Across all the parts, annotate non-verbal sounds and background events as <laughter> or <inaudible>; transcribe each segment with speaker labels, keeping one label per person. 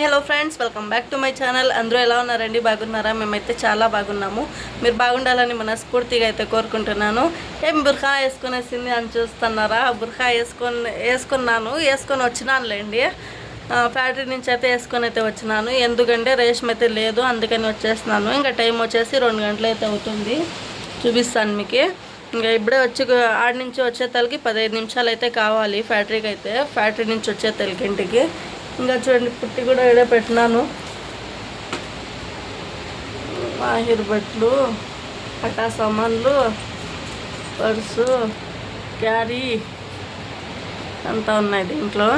Speaker 1: Hello friends welcome back to my channel అందరూ ఎలా ఉన్నారండి? బాగున్నారా? మేమైతే చాలా బాగున్నాము. మీరు బాగుండాలని మనస్ఫూర్తిగా అయితే కోరుకుంటున్నాను. ఏం బుర్ఖా వేసుకునేసింది అని చూస్తున్నారా? బుర్ఖా వేసుకొని వేసుకున్నాను. వేసుకొని వచ్చినానులేండి. ఫ్యాక్టరీ నుంచి అయితే వేసుకొని అయితే వచ్చినాను. ఎందుకంటే రేషం అయితే లేదు అందుకని వచ్చేస్తున్నాను. ఇంకా టైం వచ్చేసి రెండు గంటలు అయితే అవుతుంది. చూపిస్తాను మీకు. ఇంకా ఇప్పుడే వచ్చి ఆడి నుంచి వచ్చే తలకి పదహైదు నిమిషాలు అయితే కావాలి ఫ్యాక్టరీకి అయితే. ఫ్యాక్టరీ నుంచి వచ్చే తలకి ఇంటికి. ఇంకా చూడండి పుట్టి కూడా ఇడే పెట్టినాను. మాహిర్ బట్లు పటా సామాన్లు పర్సు క్యారీ అంతా ఉన్నాయి దీంట్లో.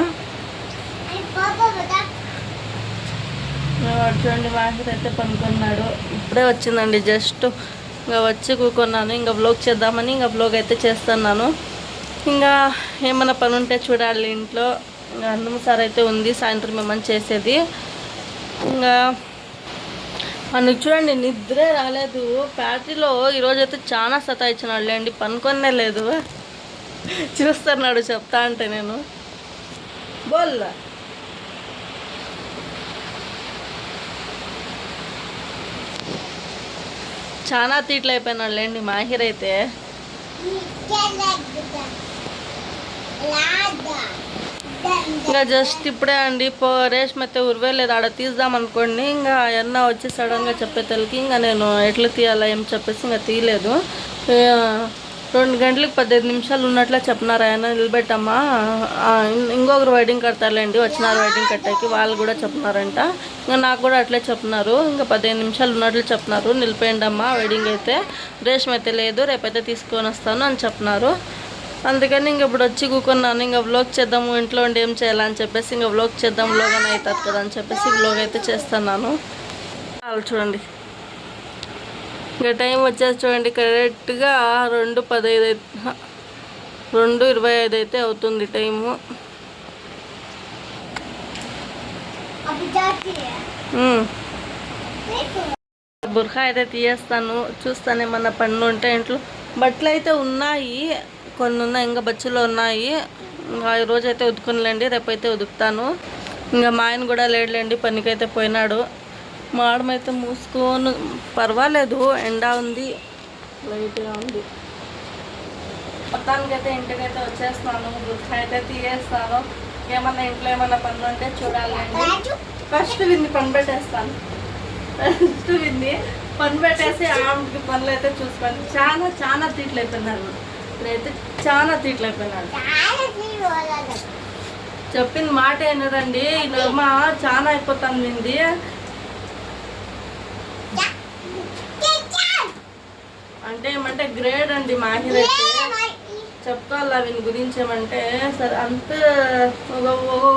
Speaker 1: చూడండి మాహిర్ అయితే పనుకున్నాడు. ఇప్పుడే వచ్చిందండి జస్ట్. ఇంకా వచ్చి కూకున్నాను. ఇంకా బ్లాగ్ చేద్దామని ఇంకా బ్లాగ్ అయితే చేస్తున్నాను. ఇంకా ఏమైనా పని ఉంటే చూడాలి ఇంట్లో. ఇంకా అన్నం సార్ అయితే ఉంది సాయంత్రం ఏమన్నా చేసేది. ఇంకా మనకు చూడండి నిద్రే రాలేదు. ఫ్యాక్టరీలో ఈరోజు అయితే చాలా సతాయించినాడు లేండి పనుకొనే లేదు. చూస్తున్నాడు చెప్తా అంటే నేను. బోల్లా. చాలా తీట్లు అయిపోయినాడు లేండి మాహిర్ అయితే. ఇంకా జస్ట్ ఇప్పుడే అండి పో రేష్మ అయితే ఉరవేలేదు ఆడ తీద్దాం అనుకోండి. ఇంకా అన్న వచ్చి సడన్గా చెప్పేతలకి ఇంకా నేను ఎట్లా తీయాలా ఏం చెప్పేసి ఇంకా తీయలేదు. రెండు గంటలకు పద్దెనిమిది నిమిషాలు ఉన్నట్లే చెప్పినారు ఆయన నిలబెట్టమ్మా. ఇంకొకరు వెడ్డింగ్ కడతారులేండి వచ్చినారు వెడ్డింగ్ కట్టాకి. వాళ్ళు కూడా చెప్పినారంట. ఇంకా నాకు కూడా అట్లే చెప్పినారు. ఇంకా పదిహేను నిమిషాలు ఉన్నట్లు చెప్పినారు. నిలిపేయండి అమ్మా వెడ్డింగ్ అయితే. రేషం అయితే లేదు రేపైతే తీసుకొని వస్తాను అని చెప్పినారు. అందుకని ఇంక ఇప్పుడు వచ్చి కూకున్నాను. ఇంకా వ్లోగ్ చేద్దాము ఇంట్లో ఉండి ఏం చేయాలని చెప్పేసి ఇంకా వ్లోగ్ చేద్దాం వ్లోగ్ అని అవుతుంది కదా అని చెప్పేసి వ్లోగ్ అయితే చేస్తున్నాను. వాళ్ళు చూడండి. ఇంకా టైం వచ్చేసి చూడండి కరెక్ట్గా రెండు పదహైదు రెండు ఇరవై ఐదు అయితే అవుతుంది టైము బుర్ఖా అయితే తీయేస్తాను. చూస్తాను ఏమన్నా పనులు ఉంటే ఇంట్లో. బట్టలు అయితే ఉన్నాయి. కొన్ని ఉన్నాయి ఇంకా బచ్చులు ఉన్నాయి. ఆ రోజు అయితే ఉతుకునిలేండి రేపైతే ఉతుకుతాను ఇంకా మా ఆయన కూడా లేడులేండి పనికైతే పోయినాడు. మా ఆడమైతే మూసుకొని పర్వాలేదు ఎండ ఉంది లైట్గా ఉంది. మొత్తానికైతే ఇంటికైతే వచ్చేస్తాను బుర్ఖా అయితే తీయేస్తాను. ఏమన్నా ఇంట్లో ఏమన్నా పనులు ఉంటే చూడాలండి. ఫస్ట్ వింది పని పెట్టేస్తాను. ఫస్ట్ వింది పని పెట్టేసి ఆమెకి పనులు అయితే చూసుకోండి. చాలా చాలా తీట్లు అయిపోయినారు ఇప్పుడైతే చాలా తీట్లు చెప్పింది మాట ఈ నర్మ చాలా అయిపోతుంది వింది. అంటే ఏమంటే గ్రేడ్ అండి మాహిర్ అయితే. చెప్పుకోవాలా వీని గురించి ఏమంటే సరే అంత ఒక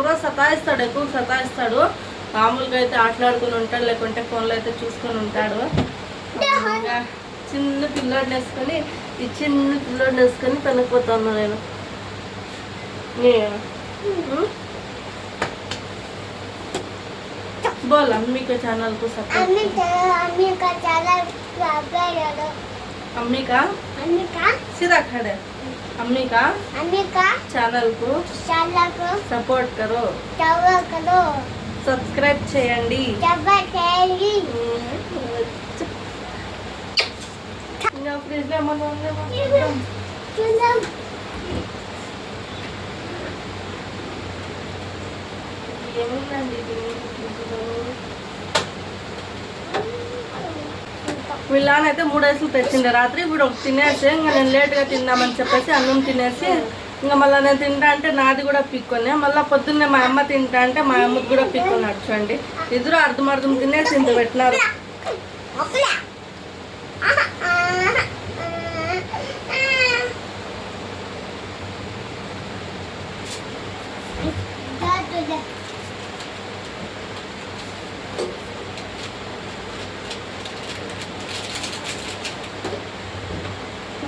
Speaker 1: రోజు సతాయిస్తాడు ఎక్కువ సతాయిస్తాడు. మామూలుగా అయితే ఆటలాడుకుని ఉంటాడు లేకుంటే ఫోన్లో అయితే చూసుకొని ఉంటాడు. చిన్న పిల్లోడిని వేసుకొని ఈ చిన్న పిల్లోడిని వేసుకొని పెనకపోతాను నేను బోల్ అమ్మిక ఛానల్కు సపోర్ట్ अम्मी का सीधा खड़े अम्मी का ఛానల్ కు సపోర్ట్ కరో సబ్స్క్రైబ్ చేయండి ఇంకా ఫ్రిడ్జ్లో ఏమన్నా ఉందేమో చూద్దాం. ఏముందండి ఇది ఫ్రిడ్జ్లో? వీళ్ళనైతే మూడు వయసులు తెచ్చిండే. రాత్రి ఇప్పుడు ఒక తినేసి ఇంకా నేను లేట్గా తిందామని చెప్పేసి అన్నం తినేసి ఇంకా మళ్ళీ నేను తింటా అంటే నాది కూడా పిక్కొని. మళ్ళీ పొద్దున్నే మా అమ్మ తింటా అంటే మా అమ్మకి కూడా పిక్కున్నాడు చూడండి. ఇద్దరు అర్థం అర్థం తినేసి ఇంత పెట్టినారు.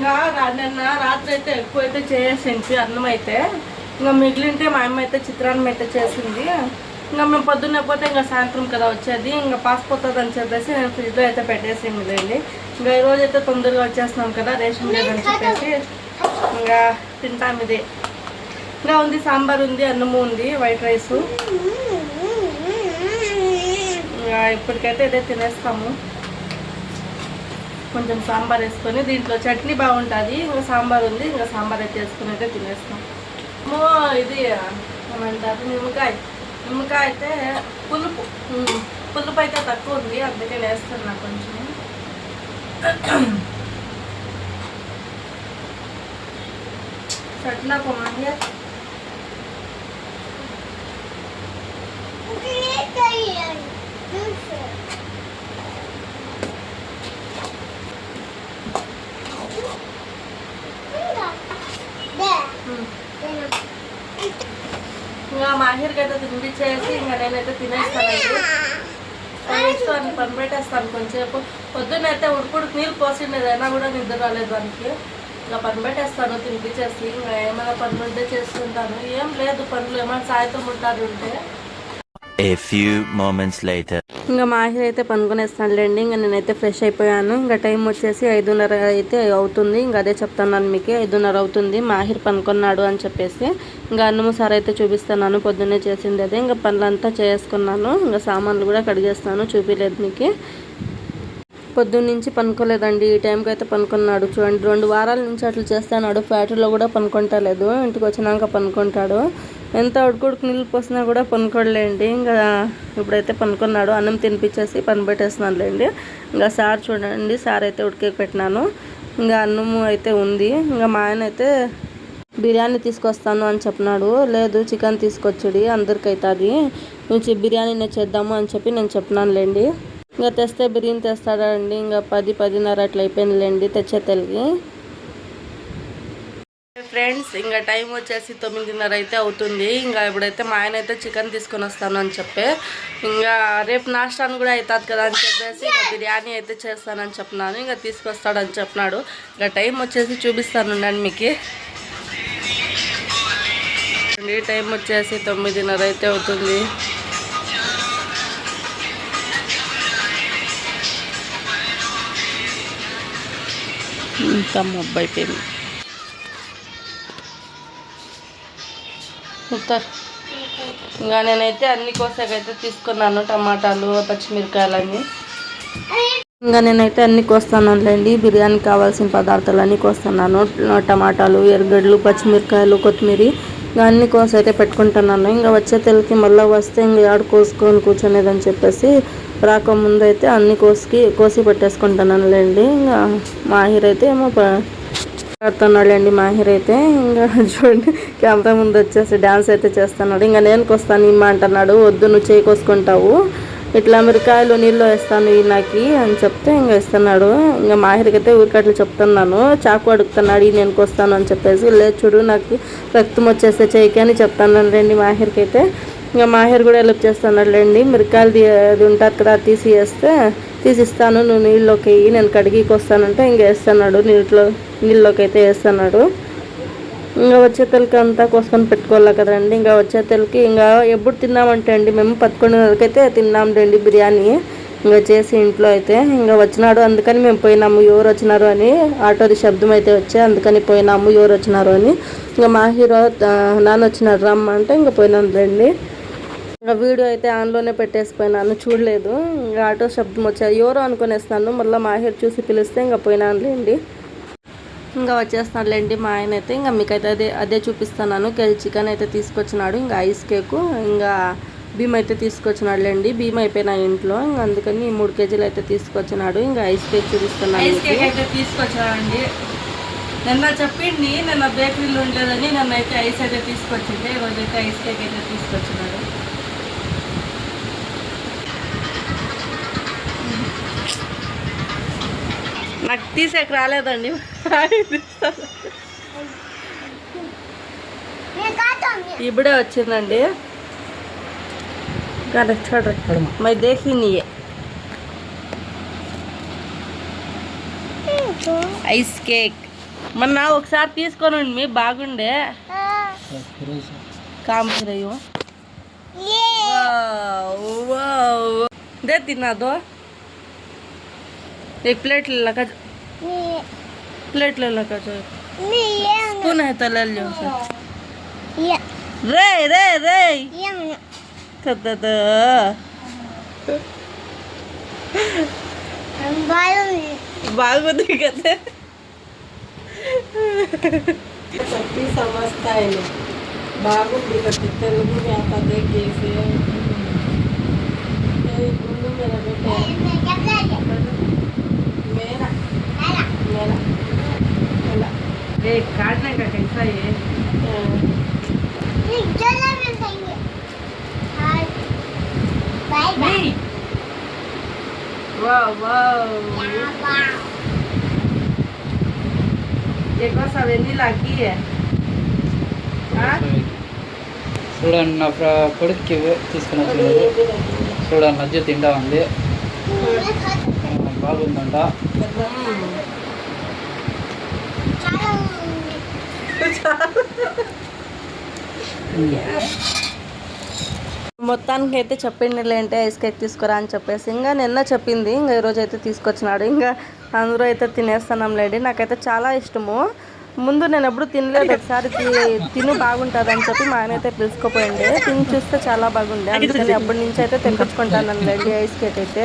Speaker 1: ఇంకా నిన్న రాత్రి అయితే ఎక్కువ అయితే చేసేసింది అన్నం అయితే. ఇంకా మిగిలింటే మా అమ్మ అయితే చిత్రాన్నం అయితే చేసింది. ఇంకా మేము పొద్దున్నే పోతే ఇంకా సాయంత్రం కదా వచ్చేది ఇంకా పాసిపోతుంది అని చెప్పేసి నేను ఫ్రిడ్జ్లో అయితే పెట్టేసింది లేండి ఇంకా ఈ అయితే తొందరగా వచ్చేస్తున్నాం కదా రేషన్ లేదని చెప్పేసి. ఇంకా తింటాం ఇది. ఇంకా ఉంది సాంబార్ ఉంది అన్నము ఉంది వైట్ రైస్. ఇప్పటికైతే ఇదే తినేస్తాము. కొంచెం సాంబార్ వేసుకొని దీంట్లో చట్నీ బాగుంటుంది. ఇంకా సాంబార్ ఉంది ఇంకా సాంబార్ అయితే వేసుకుని అయితే తినేస్తాం ఇది ఏమంటారు? నిమ్మకాయ. నిమ్మకాయ అయితే పులుపు. పులుపు అయితే తక్కువ ఉంది అందుకే వేస్తున్నా కొంచెం. చట్నా కొమ్మండి ఇంకా మాహిర్కి అయితే చేసి ఇంకా నేనైతే తినేస్తానండి. ఇస్తాను పని పెట్టేస్తాను కొంచెంసేపు పొద్దున్నైతే ఉడుకుడికి నీళ్ళు పోసిండేదైనా కూడా నిద్ర రాలేదు దానికి. ఇంకా పని పెట్టేస్తాను తినిపించేసి ఇంకా ఏమైనా పనులు ఉంటే చేసుకుంటాను. ఏం లేదు పనులు ఏమైనా సాయంత్రం ఉంటారు ఉంటే.
Speaker 2: A few moments later.
Speaker 1: ఇంకా మాహిర్ అయితే పనుకునేస్తానులేండి ఇంకా నేనైతే ఫ్రెష్ అయిపోయాను. ఇంకా టైం వచ్చేసి ఐదున్నర అయితే అవుతుంది. ఇంకా అదే చెప్తున్నాను మీకు ఐదున్నర అవుతుంది. మాహిర్ పనుకున్నాడు అని చెప్పేసి ఇంకా అన్నము సార్ అయితే చూపిస్తున్నాను. పొద్దున్నే చేసింది అదే. ఇంకా పనులంతా చేసుకున్నాను. ఇంకా సామాన్లు కూడా కడిగేస్తాను. చూపించలేదు మీకు. పొద్దున్న నుంచి పనుకోలేదండి. ఈ టైంకి అయితే పనుకున్నాడు. చూడండి రెండు వారాల నుంచి అట్లా చేస్తున్నాడు. ఫ్యాక్టరీలో కూడా పనుకుంటలేదు. ఇంటికి వచ్చినాక పనుకుంటాడు. ఎంత ఉడుకుడుకు నీళ్ళు పోసినా కూడా పనుకోలేండి ఇంకా ఇప్పుడైతే పనుకున్నాడు. అన్నం తినిపించేసి పని పెట్టేస్తున్నానులేండి ఇంకా సార్ చూడండి సార్ అయితే ఉడికే పెట్టినాను. ఇంకా అన్నము అయితే ఉంది. ఇంకా మా ఆయన అయితే బిర్యానీ తీసుకొస్తాను అని చెప్పినాడు. లేదు చికెన్ తీసుకొచ్చుడి అందరికి అవుతుంది నుంచి నేను చేద్దాము అని చెప్పి నేను చెప్పినానులేండి. ఇంకా తెస్తే బిర్యానీ తెస్తాడండి. ఇంకా పది పదిన్నర అట్లా అయిపోయిందిలేండి తెచ్చే తెలిగి. ఫ్రెండ్స్ ఇంకా టైం వచ్చేసి తొమ్మిదిన్నర అయితే అవుతుంది. ఇంకా ఇప్పుడైతే మా ఆయన అయితే చికెన్ తీసుకొని వస్తాను అని చెప్పి ఇంకా రేపు నాష్టాన్ని కూడా అవుతుంది కదా అని చెప్పేసి ఇంకా బిర్యానీ అయితే చేస్తానని చెప్పినాను. ఇంకా తీసుకొస్తాడని చెప్పినాడు. ఇంకా టైం వచ్చేసి చూపిస్తాను అండి మీకు. టైం వచ్చేసి తొమ్మిదిన్నర అయితే అవుతుంది. ఇంకా మొబ్బైపోయింది ఉత్తర్. ఇంకా నేనైతే అన్ని కోసాకైతే తీసుకున్నాను టమాటాలు పచ్చిమిరకాయలన్నీ ఇంకా నేనైతే అన్ని కోస్తానులేండి. బిర్యానీకి కావాల్సిన పదార్థాలు అన్నీ కోస్తున్నాను టమాటాలు ఎర్రగడ్డలు పచ్చిమిరకాయలు కొత్తిమీర ఇంకా అన్ని కోసి అయితే పెట్టుకుంటున్నాను. ఇంకా వచ్చే తెలకి మళ్ళీ వస్తే ఇంకా ఆడు కోసుకొని కూర్చునేదని చెప్పేసి రాకముందు అయితే అన్ని కోసి కోసి పెట్టేసుకుంటున్నానులేండి. ఇంకా మాహిర్ అయితే ఏమో ప- అండి మాహిర్ అయితే. ఇంకా చూడండి కెమెరా ముందు వచ్చేసి డ్యాన్స్ అయితే చేస్తున్నాడు. ఇంకా నేను కొస్తాను ఇమ్మ అంటున్నాడు. వద్దు నువ్వు చేయి కోసుకుంటావు. ఇట్లా మిరకాయలు నీళ్ళు వేస్తాను ఈయనకి అని చెప్తే ఇంకా ఇస్తున్నాడు ఇంకా మాహిరికి అయితే ఊరికట్లు చెప్తున్నాను. చాకు అడుగుతున్నాడు "ఈ నేను కొస్తాను అని చెప్పేసి. లేదు చూడు నాకు రక్తం వచ్చేస్తే చేయికి అని చెప్తాను రండి మాహిర్కి అయితే ఇంకా మాహిర్ కూడా హెల్ప్ చేస్తున్నాడు లేండి మిరకాయలు అది ఉంటుంది కదా అది తీసి వేస్తే తీసిస్తాను నువ్వు నీళ్ళలోకి వెయ్యి నేను కడిగికి వస్తానంటే ఇంకా వేస్తున్నాడు నీటిలో నీళ్ళలోకి అయితే వేస్తున్నాడు. ఇంకా వచ్చే తెలకి అంతా కోసుకొని పెట్టుకోవాలి కదండి. ఇంకా వచ్చే తెలకి ఇంకా ఎప్పుడు తిన్నామంటే అండి మేము పదకొండున్నరకి అయితే తిన్నాంలేండి బిర్యానీ. ఇంకా చేసి ఇంట్లో అయితే ఇంకా వచ్చినాడు అందుకని మేము పోయినాము. ఎవరు వచ్చినారు అని ఆటోది శబ్దం అయితే వచ్చే అందుకని పోయినాము ఎవరు వచ్చినారు అని. ఇంకా మా హీరో నాన్న వచ్చినాడు రమ్మ అంటే ఇంకా పోయినాను రండి. ఇంకా వీడియో అయితే ఆన్లోనే పెట్టేసిపోయినాను చూడలేదు. ఇంకా ఆటో శబ్దం వచ్చాయి ఎవరో అనుకునేస్తాను మళ్ళీ మాహిర్ చూసి పిలిస్తే ఇంకా పోయినానులేండి. ఇంకా వచ్చేస్తున్నాడులేండి మా ఆయన అయితే. ఇంకా మీకైతే అదే అదే చూపిస్తున్నాను. కేజీ చికెన్ అయితే తీసుకొచ్చినాడు. ఇంకా ఐస్ కేకు ఇంకా భీమ్ అయితే తీసుకొచ్చినాడులేండి. భీమ్ అయిపోయినా ఇంట్లో. ఇంకా అందుకని మూడు కేజీలు అయితే తీసుకొచ్చినాడు. ఇంకా ఐస్ కేక్ చూపిస్తున్నాను ఐస్ కేక్ అయితే తీసుకొచ్చాడండి నిన్న చెప్పింది నిన్న బేకరీలో ఉండేదని. నన్ను అయితే ఐస్ అయితే తీసుకొచ్చింది. ఈరోజు అయితే ఐస్ కేక్ అయితే తీసుకొచ్చినాడు. నాకు తీసేకి రాలేదండి. ఇప్పుడే వచ్చిందండి. కానీ చూడండి మై దేఖినియే ఐస్ కేక్. మొన్న ఒకసారి తీసుకొని మీ బాగుండే. కాంపురయ్యో తిన్నాదో? एक प्लेटला लागायचं प्लेटला लागायचं स्पून आहे त्याला रे रे रे. बालमध्ये करते सबकी
Speaker 3: समजता है बाग करते तेलुगु में आता देख ఏ కాడినాక తెలుసా ¿Qué cosa venir aquí?
Speaker 4: చూడండి నా కొడుక్కి తీసుకుని వచ్చింది చూడండి మధ్య తిండా ఉంది. బాగుందంట. <laughs>
Speaker 1: మొత్తానికి అయితే చెప్పింది అంటే ఐస్ కేక్ తీసుకురా అని చెప్పేసి. ఇంకా నిన్న చెప్పింది. ఇంకా ఈరోజు అయితే తీసుకొచ్చినాడు. ఇంకా అందరూ అయితే తినేస్తున్నాంలేండి నాకైతే చాలా ఇష్టము. ముందు నేను ఎప్పుడు తినలేదు. ఒకసారి తి- తిను బాగుంటుంది అని చెప్పి మా ఆయన అయితే పిలుచుకోపోయింది తిని చూస్తే చాలా బాగుండే. అందుకని అప్పటి నుంచి అయితే తెప్పించుకుంటాను లేండి. ఐస్ కేక్ అయితే.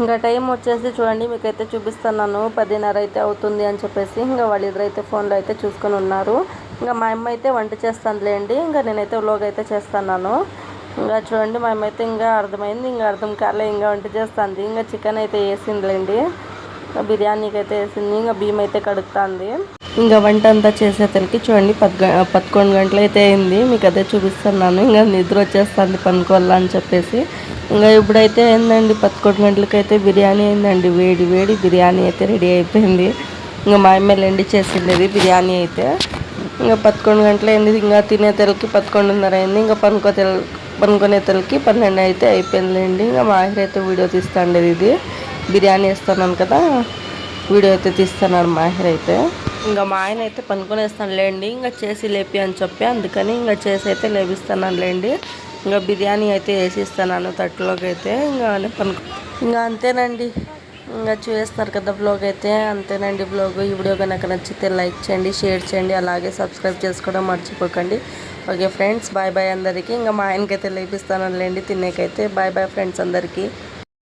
Speaker 1: ఇంకా టైం వచ్చేసి చూడండి మీకైతే చూపిస్తున్నాను. పదిన్నర అయితే అవుతుంది అని చెప్పేసి ఇంకా వాళ్ళిద్దరు అయితే ఫోన్లో అయితే చూసుకొని ఉన్నారు. ఇంకా మా అమ్మ అయితే వంట చేస్తానులేండి ఇంకా నేనైతే వ్లోగ్ అయితే చేస్తున్నాను. ఇంకా చూడండి మా అమ్మ అయితే ఇంకా అర్థమైంది. ఇంకా అర్థం కాలే ఇంకా వంట చేస్తుంది. ఇంకా చికెన్ అయితే వేసిందిలేండి. బిర్యానీకి అయితే వేసింది. ఇంకా బియ్యం అయితే కడుగుతుంది. ఇంకా వంట అంతా చేసేసరికి చూడండి పద్ పదకొండు గంటలు అయితే అయింది. మీకు అదే చూపిస్తున్నాను. ఇంకా నిద్ర వచ్చేస్తుంది పనుకోవాలా అని చెప్పేసి. ఇంకా ఇప్పుడైతే ఏందండి పదకొండు గంటలకైతే బిర్యానీ అయిందండి. వేడి వేడి బిర్యానీ అయితే రెడీ అయిపోయింది. ఇంకా మా ఎమ్మెల్యేండి చేసిండేది బిర్యానీ అయితే. ఇంకా పదకొండు గంటలు అయింది. ఇంకా తినే తెలకి పదకొండున్నర అయింది. ఇంకా పనుకో తెల పనుకునే తెలకి పన్నెండు అయితే అయిపోయిందండి ఇంకా మా ఆయన అయితే వీడియో తీస్తాండేది ఇది. బిర్యానీ వేస్తున్నాను కదా. వీడియో అయితే తీస్తున్నాడు మా అయితే. ఇంకా మా ఆయన అయితే పనుకొనేస్తాను లేండి ఇంకా చేసి లేపి అని చెప్పి అందుకని ఇంకా చేసి అయితే లేపిస్తాను లేండి ఇంకా బిర్యానీ అయితే వేసిస్తాను తట్టులోకి అయితే ఇంకా పనుకు ఇంకా అంతేనండి. ఇంకా చూస్తున్నారు కదా బ్లాగ్ అయితే అంతేనండి బ్లాగ్. ఈ వీడియో కనుక నచ్చితే లైక్ చేయండి షేర్ చేయండి అలాగే సబ్స్క్రైబ్ చేసుకోవడం మర్చిపోకండి. ఓకే ఫ్రెండ్స్ బాయ్ బాయ్ అందరికీ. ఇంకా మా ఆయనకైతే లేపిస్తాను లేండి తినేకైతే. బాయ్ బాయ్ ఫ్రెండ్స్ అందరికీ.